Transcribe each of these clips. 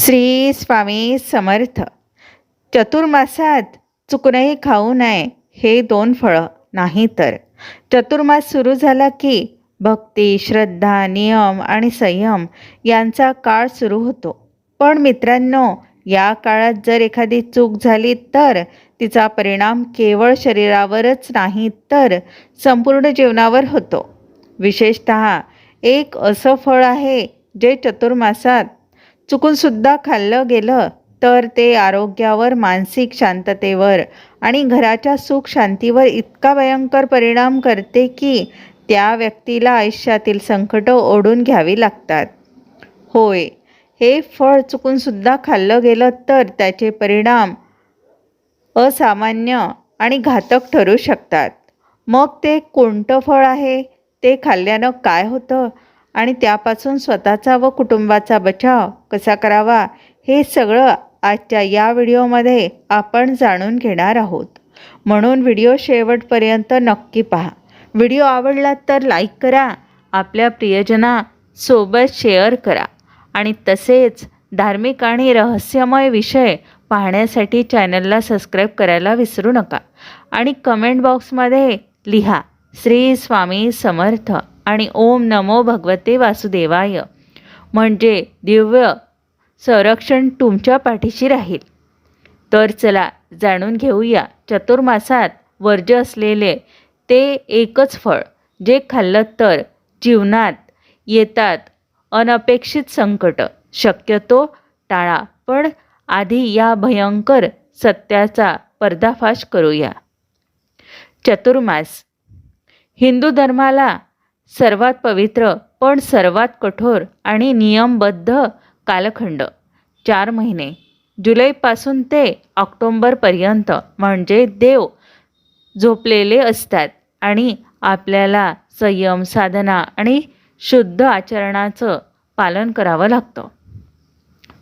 श्री स्वामी समर्थ. चतुर्मासात चुकणंही खाऊ नये हे दोन फळं नाही तर. चतुर्मास सुरू झाला की भक्ती श्रद्धा नियम आणि संयम यांचा काळ सुरू होतो. पण मित्रांनो या काळात जर एखादी चूक झाली तर तिचा परिणाम केवळ शरीरावरच नाही तर संपूर्ण जीवनावर होतो. विशेषत एक असं फळ आहे जे चतुर्मासात चुकूनसुद्धा खाल्लं गेलं तर ते आरोग्यावर मानसिक शांततेवर आणि घराच्या सुख शांतीवर इतका भयंकर परिणाम करते की त्या व्यक्तीला आयुष्यातील संकटं ओढून घ्यावी लागतात. होय हे फळ चुकूनसुद्धा खाल्लं गेलं तर त्याचे परिणाम असामान्य आणि घातक ठरू शकतात. मग ते कोणतं फळ आहे? ते खाल्ल्यानं काय होतं? आणि त्यापासून स्वतःचा व कुटुंबाचा बचाव कसा करावा हे सगळं आजच्या या व्हिडिओमध्ये आपण जाणून घेणार आहोत. म्हणून व्हिडिओ शेवटपर्यंत नक्की पहा. व्हिडिओ आवडला तर लाईक करा आपल्या प्रियजनासोबत शेअर करा आणि तसेच धार्मिक आणि रहस्यमय विषय पाहण्यासाठी चॅनलला सबस्क्राईब करायला विसरू नका आणि कमेंट बॉक्समध्ये लिहा श्री स्वामी समर्थ. आणि ओम नमो भगवते वासुदेवाय. म्हणजे दिव्य संरक्षण तुमच्या पाठीशी राहील. तर चला जाणून घेऊया चतुर्मासात वर्ज्य असलेले ते एकच फळ जे खाल्लं तर जीवनात येतात अनपेक्षित संकट. शक्यतो टाळा पण आधी या भयंकर सत्याचा पर्दाफाश करूया. चतुर्मास. हिंदू धर्माला सर्वात पवित्र पण सर्वात कठोर आणि नियमबद्ध कालखंड. चार महिने. जुलैपासून ते ऑक्टोंबरपर्यंत म्हणजे देव झोपलेले असतात आणि आपल्याला संयम साधना आणि शुद्ध आचरणाचं पालन करावं लागतं.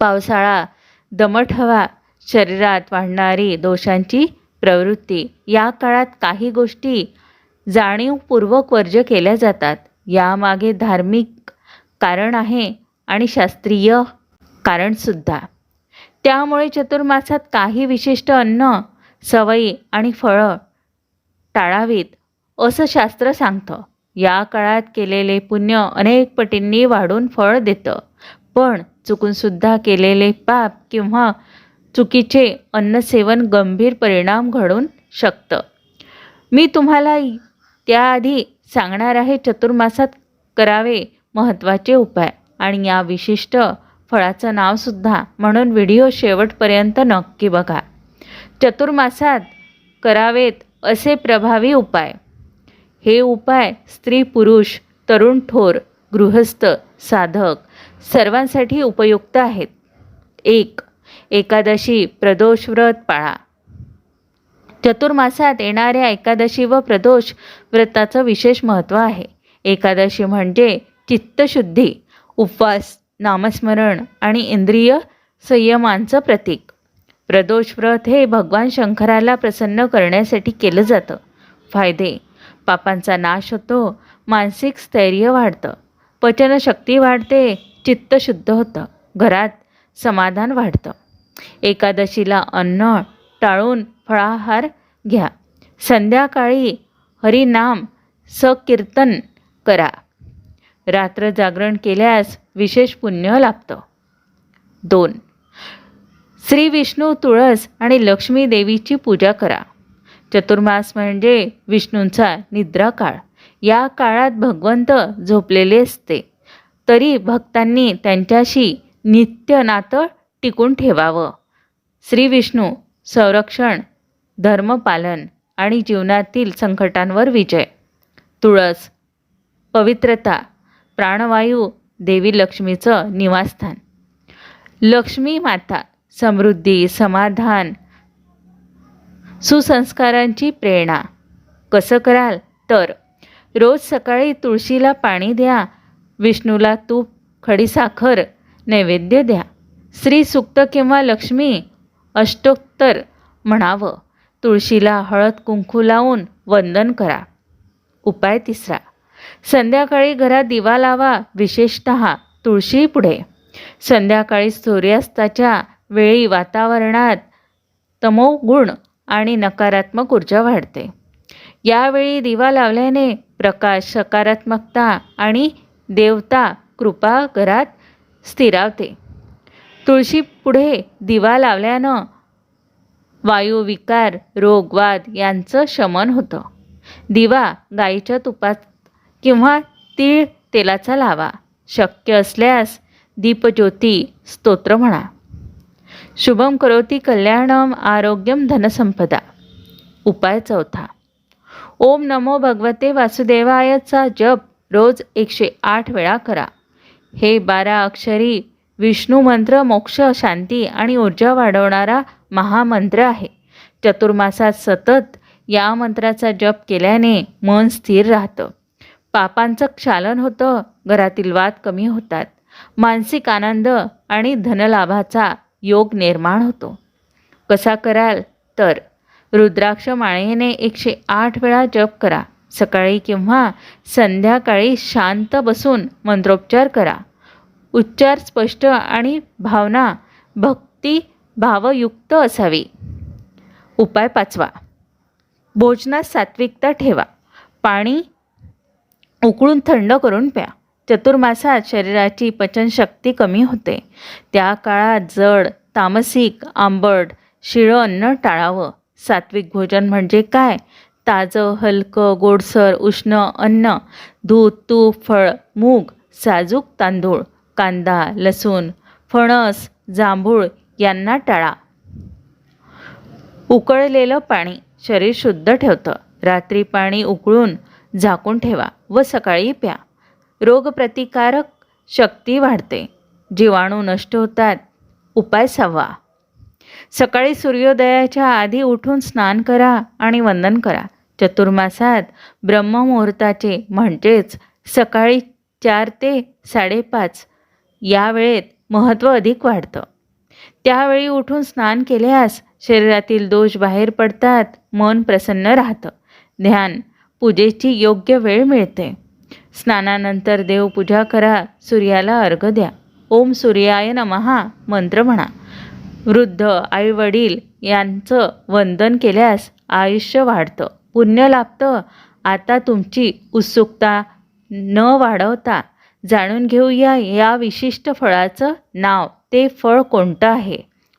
पावसाळा दमट हवा शरीरात वाढणारी दोषांची प्रवृत्ती या काळात काही गोष्टी जाणीवपूर्वक वर्ज्य केल्या जातात. यामागे धार्मिक कारण आहे आणि शास्त्रीय कारणसुद्धा त्यामुळे चतुर्मासात काही विशिष्ट अन्न सवयी आणि फळं टाळावीत असं शास्त्र सांगतं. या काळात केलेले पुण्य अनेक पटींनी वाढून फळ देतं. पण चुकूनसुद्धा केलेले पाप किंवा चुकीचे अन्नसेवन गंभीर परिणाम घडून शकतं. मी तुम्हाला त्याआधी सांगणार आहे चतुर्मासात करावे महत्त्वाचे उपाय. आणि या विशिष्ट फळाचं नावसुद्धा म्हणून व्हिडिओ शेवटपर्यंत नक्की बघा. चतुर्मासात करावेत असे प्रभावी उपाय. हे उपाय स्त्री पुरुष तरुण थोर गृहस्थ साधक सर्वांसाठी उपयुक्त आहेत. एक एकादशी प्रदोष व्रत पाळा. चतुर्मासात येणाऱ्या एकादशी व प्रदोष व्रताचं विशेष महत्त्व आहे. एकादशी म्हणजे चित्तशुद्धी उपवास नामस्मरण आणि इंद्रिय संयमांचं प्रतीक. प्रदोष व्रत हे भगवान शंकराला प्रसन्न करण्यासाठी केलं जातं. फायदे पापांचा नाश होतो मानसिक स्थैर्य वाढतं पचनशक्ती वाढते चित्त शुद्ध होतं घरात समाधान वाढतं. एकादशीला अन्न टाळून फळाहार घ्या. संध्याकाळी हरिनाम सकीर्तन करा. रात्र जागरण केल्यास विशेष पुण्य लाभतं. दोन. श्री विष्णू तुळस आणि लक्ष्मी देवीची पूजा करा. चतुर्मास म्हणजे विष्णूंचा निद्रा काळ. या काळात भगवंत झोपलेले असते. तरी भक्तांनी त्यांच्याशी नित्य नातं टिकून ठेवावं. श्री विष्णू संरक्षण धर्मपालन आणि जीवनातील संकटांवर विजय. तुळस पवित्रता प्राणवायू देवी लक्ष्मीचं निवासस्थान. लक्ष्मी माता समृद्धी समाधान सुसंस्कारांची प्रेरणा. कसं कराल? तर रोज सकाळी तुळशीला पाणी द्या विष्णूला तूप खडीसाखर नैवेद्य द्या. श्री सुक्त किंवा लक्ष्मी अष्टोत्तर म्हणावं. तुळशीला हळद कुंकू लावून वंदन करा. उपाय तिसरा. संध्याकाळी घरात दिवा लावा विशेषत तुळशीपुढे संध्याकाळी सूर्यास्ताच्या वेळी वातावरणात तमोगुण आणि नकारात्मक ऊर्जा वाढते. यावेळी दिवा लावल्याने प्रकाश सकारात्मकता आणि देवता कृपा घरात स्थिरावते. तुळशी पुढे दिवा लावल्यानं वायुविकार रोगवाद यांचं शमन होतं. दिवा गाईच्या तुपात किंवा तीळ तेलाचा लावा. शक्य असल्यास दीपज्योती स्तोत्र म्हणा. शुभम करोती कल्याणम आरोग्यम धनसंपदा. उपाय चौथा. ओम नमो भगवते वासुदेवायचा जप रोज एकशे आठ वेळा करा. हे बारा अक्षरी विष्णू मंत्र मोक्ष शांती आणि ऊर्जा वाढवणारा महामंत्र आहे. चतुर्मासात सतत या मंत्राचा जप केल्याने मन स्थिर राहतं. पापांचं क्षालन होतं घरातील वाद कमी होतात मानसिक आनंद आणि धनलाभाचा योग निर्माण होतो. कसा कराल? तर रुद्राक्ष माळेने एकशे आठ वेळा जप करा. सकाळी किंवा संध्याकाळी शांत बसून मंत्रोपचार करा. उच्चार स्पष्ट आणि भावना भक्ती भावयुक्त असावी. उपाय पाचवा. भोजनात सात्विकता ठेवा. पाणी उकळून थंड करून प्या. चतुर्मासात शरीराची पचनशक्ती कमी होते. त्या काळात जड तामसिक आंबट शिळं अन्न टाळावं. सात्विक भोजन म्हणजे काय? ताजं हलकं गोडसर उष्ण अन्न दूध तूप फळ मूग साजूक तांदूळ. कांदा लसूण फणस जांभूळ यांना टाळा. उकळलेलं पाणी शरीर शुद्ध ठेवतं. रात्री पाणी उकळून झाकून ठेवा व सकाळी प्या. रोगप्रतिकारक शक्ती वाढते. जीवाणू नष्ट होतात. उपाय सहावा सकाळी सूर्योदयाच्या आधी उठून स्नान करा आणि वंदन करा. चतुर्मासात ब्रह्ममुहूर्ताचे म्हणजेच सकाळी चार ते साडेपाच या वेळेत महत्त्व अधिक वाढतं. त्यावेळी उठून स्नान केल्यास शरीरातील दोष बाहेर पडतात मन प्रसन्न राहतं. ध्यान पूजेची योग्य वेळ मिळते. स्नानानंतर देवपूजा करा सूर्याला अर्घ द्या. ओम सूर्याय नमहा मंत्र म्हणा. वृद्ध आईवडील यांचं वंदन केल्यास आयुष्य वाढतं. पुण्य लाभतं. आता तुमची उत्सुकता न वाढवता जाणून घेऊया या विशिष्ट फळाचं नाव. ते फळ कोणतं आहे?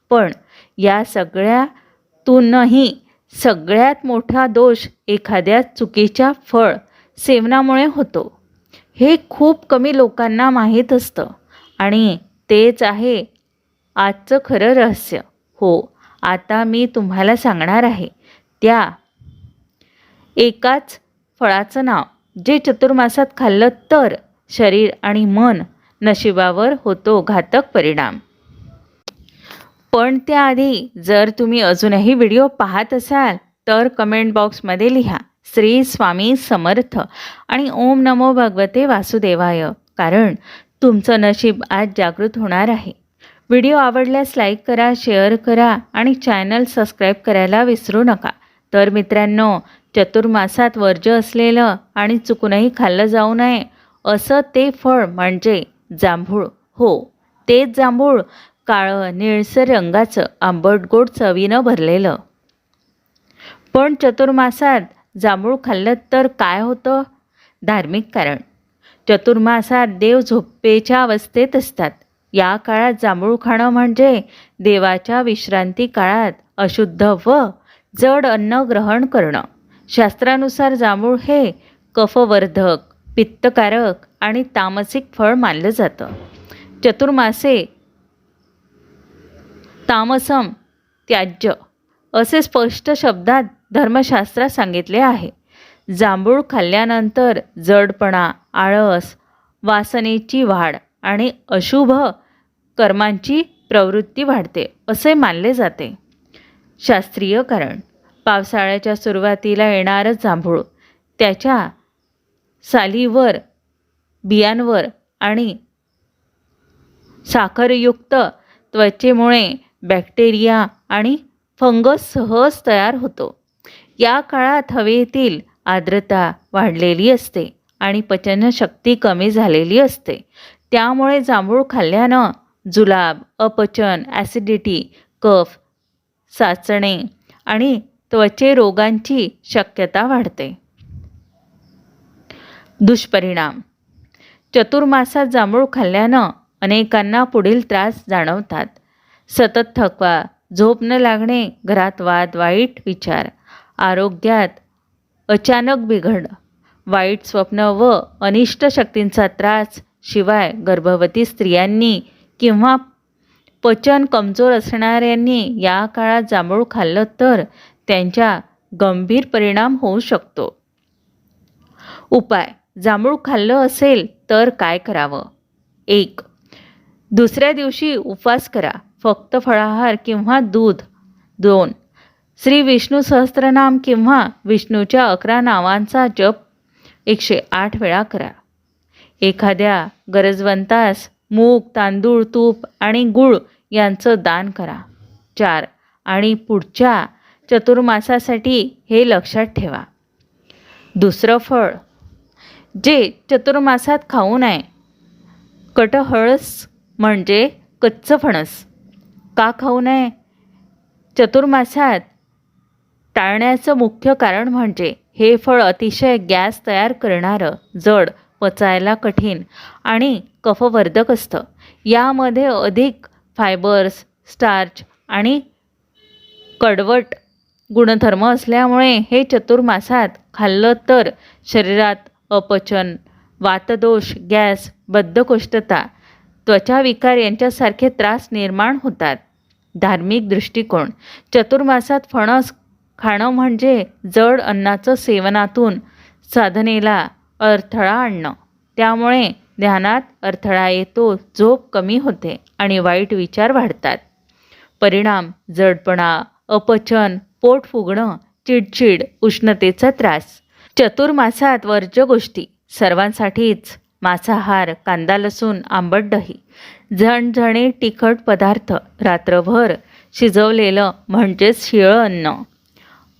पण या सगळ्यातूनही सगळ्यात मोठा दोष एखाद्या चुकीच्या फळ सेवनामुळे होतो. हे खूप कमी लोकांना माहीत असतं आणि तेच आहे आजचं खरं रहस्य. हो आता मी तुम्हाला सांगणार आहे. त्या एकाच फळाचं नाव. जे चतुर्मासात खाल्लं तर शरीर आणि मन नशिबावर होतो घातक परिणाम. पण त्याआधी जर तुम्ही अजूनही व्हिडिओ पाहत असाल तर कमेंट बॉक्समध्ये लिहा श्री स्वामी समर्थ आणि ओम नमो भगवते वासुदेवाय कारण तुमचं नशीब आज जागृत होणार आहे. व्हिडिओ आवडल्यास लाईक करा शेअर करा आणि चॅनल सबस्क्राईब करायला विसरू नका. तर मित्रांनो चतुर्मासात वर्ज असलेलं आणि चुकूनही खाल्लं जाऊ नये असं ते फळ म्हणजे जांभूळ. हो तेच जांभूळ काळं निळसर रंगाचं आंबट गोड चवीनं भरलेलं. पण चतुर्मासात जांभूळ खाल्लं तर काय होतं? धार्मिक कारण. चतुर्मासात देव झोपेच्या अवस्थेत असतात. या काळात जांभूळ खाणं म्हणजे देवाच्या विश्रांती काळात अशुद्ध व जड अन्न ग्रहण करणं. शास्त्रानुसार जांभूळ हे कफवर्धक पित्तकारक आणि तामसिक फळ मानलं जातं. चतुर्मासे तामसम त्याज्य असे स्पष्ट शब्दात धर्मशास्त्रात सांगितले आहे. जांभूळ खाल्ल्यानंतर जडपणा आळस वासनेची वाढ आणि अशुभ कर्मांची प्रवृत्ती वाढते असे मानले जाते. शास्त्रीय कारण पावसाळ्याच्या सुरुवातीला येणारं जांभूळ त्याच्या सालीवर बियांवर आणि साखरयुक्त त्वचेमुळे बॅक्टेरिया आणि फंगस सहज तयार होतो. या काळात हवेतील आर्द्रता वाढलेली असते आणि पचनशक्ती कमी झालेली असते. त्यामुळे जांभूळ खाल्ल्यानं जुलाब अपचन ॲसिडिटी कफ साचणे आणि त्वचे रोगांची शक्यता वाढते. दुष्परिणाम. चतुर्मासात जांभूळ खाल्ल्यानं अनेकांना पुढील त्रास जाणवतात. सतत थकवा झोप न लागणे घरात वाद वाईट विचार आरोग्यात अचानक बिघड वाईट स्वप्न व अनिष्ट शक्तींचा त्रास शिवाय गर्भवती स्त्रियांनी किंवा पचन कमजोर असणाऱ्यांनी या काळात जांभूळ खाल्लं तर त्यांच्या गंभीर परिणाम होऊ शकतो. उपाय. जांभूळ खाल्लं असेल तर काय करावं? एक दुसऱ्या दिवशी उपवास करा. फक्त फळाहार किंवा दूध. दोन श्री विष्णू सहस्त्रनाम किंवा विष्णूच्या अकरा नावांचा जप एकशे आठ वेळा करा. एखाद्या गरजवंतास मूग तांदूळ तूप आणि गूळ यांचं दान करा. चार आणि पुढच्या चतुर्मासासाठी हे लक्षात ठेवा. दुसरं फळ जे चतुर्मासात खाऊ नये. कटहळस म्हणजे कच्चं फणस. का खाऊ नये? चतुर्मासात टाळण्याचं मुख्य कारण म्हणजे हे फळ अतिशय गॅस तयार करणारं जड पचायला कठीण आणि कफवर्धक असतं. यामध्ये अधिक फायबर्स स्टार्च आणि कडवट गुणधर्म असल्यामुळे हे चतुर्मासात खाल्लं तर शरीरात अपचन वातदोष गॅस बद्धकोष्ठता त्वचाविकार यांच्यासारखे त्रास निर्माण होतात. धार्मिक दृष्टिकोन चतुर्मासात फणस खाणं म्हणजे जड अन्नाचं सेवनातून साधनेला अडथळा आणणं. त्यामुळे ध्यानात अडथळा येतो झोप कमी होते आणि वाईट विचार वाढतात. परिणाम जडपणा अपचन पोट फुगणं चिडचिड उष्णतेचा त्रास. चतुर्मासात वर्ज्य गोष्टी. सर्वांसाठीच मांसाहार कांदा लसूण आंबट दही. झणझणे तिखट पदार्थ रात्रभर शिजवलेलं म्हणजेच शिळं अन्न.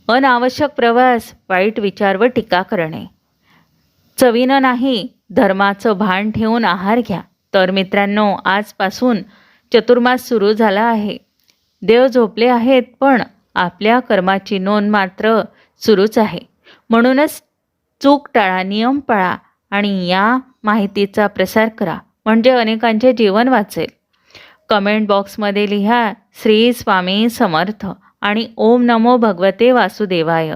अनावश्यक प्रवास वाईट विचार व टीका करणे. चवीनं नाही धर्माचं भान ठेवून आहार घ्या. तर मित्रांनो आजपासून चतुर्मास सुरू झाला आहे. देव झोपले आहेत पण आपल्या कर्माची नोंद मात्र सुरूच आहे. म्हणूनच चूक टाळा नियम पाळा आणि या माहितीचा प्रसार करा. म्हणजे अनेकांचे जीवन वाचेल. कमेंट बॉक्समध्ये लिहा श्री स्वामी समर्थ आणि ओम नमो भगवते वासुदेवाय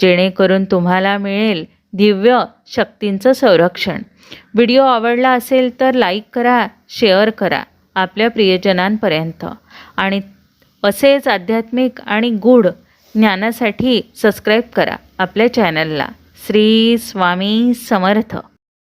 जेणेकरून तुम्हाला मिळेल दिव्य शक्तींचं संरक्षण. व्हिडिओ आवडला असेल तर लाईक करा शेअर करा आपल्या प्रियजनांपर्यंत. आणि असेच आध्यात्मिक आणि गूढ ज्ञानासाठी सबस्क्राईब करा आपल्या चॅनलला श्री स्वामी समर्थ.